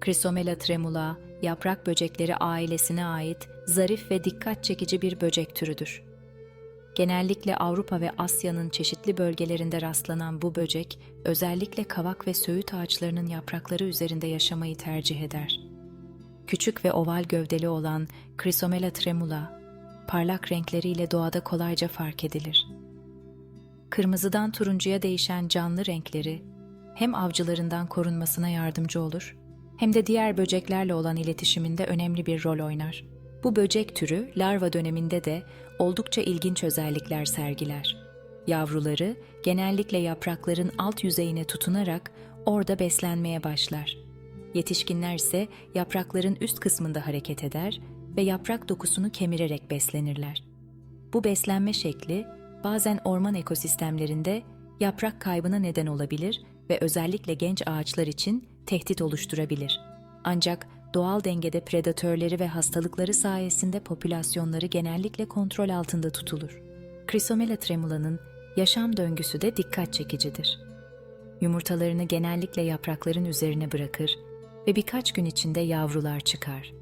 Chrysomela tremula, yaprak böcekleri ailesine ait zarif ve dikkat çekici bir böcek türüdür. Genellikle Avrupa ve Asya'nın çeşitli bölgelerinde rastlanan bu böcek, özellikle kavak ve söğüt ağaçlarının yaprakları üzerinde yaşamayı tercih eder. Küçük ve oval gövdeli olan Chrysomela tremula, parlak renkleriyle doğada kolayca fark edilir. Kırmızıdan turuncuya değişen canlı renkleri hem avcılarından korunmasına yardımcı olur hem de diğer böceklerle olan iletişiminde önemli bir rol oynar. Bu böcek türü larva döneminde de oldukça ilginç özellikler sergiler. Yavruları genellikle yaprakların alt yüzeyine tutunarak orada beslenmeye başlar. Yetişkinler ise yaprakların üst kısmında hareket eder ve yaprak dokusunu kemirerek beslenirler. Bu beslenme şekli bazen orman ekosistemlerinde yaprak kaybına neden olabilir ve özellikle genç ağaçlar için tehdit oluşturabilir. Ancak doğal dengede predatörleri ve hastalıkları sayesinde popülasyonları genellikle kontrol altında tutulur. Chrysomela tremula'nın yaşam döngüsü de dikkat çekicidir. Yumurtalarını genellikle yaprakların üzerine bırakır ve birkaç gün içinde yavrular çıkar.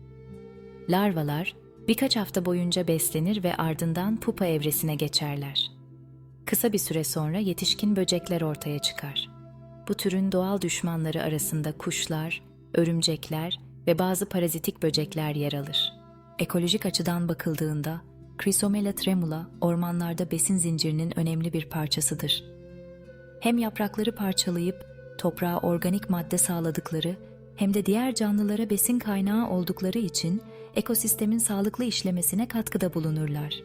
Larvalar birkaç hafta boyunca beslenir ve ardından pupa evresine geçerler. Kısa bir süre sonra yetişkin böcekler ortaya çıkar. Bu türün doğal düşmanları arasında kuşlar, örümcekler ve bazı parazitik böcekler yer alır. Ekolojik açıdan bakıldığında Chrysomela tremula ormanlarda besin zincirinin önemli bir parçasıdır. Hem yaprakları parçalayıp toprağa organik madde sağladıkları hem de diğer canlılara besin kaynağı oldukları için ekosistemin sağlıklı işlemesine katkıda bulunurlar.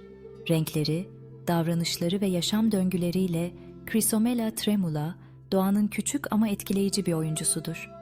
Renkleri, davranışları ve yaşam döngüleriyle Chrysomela tremula doğanın küçük ama etkileyici bir oyuncusudur.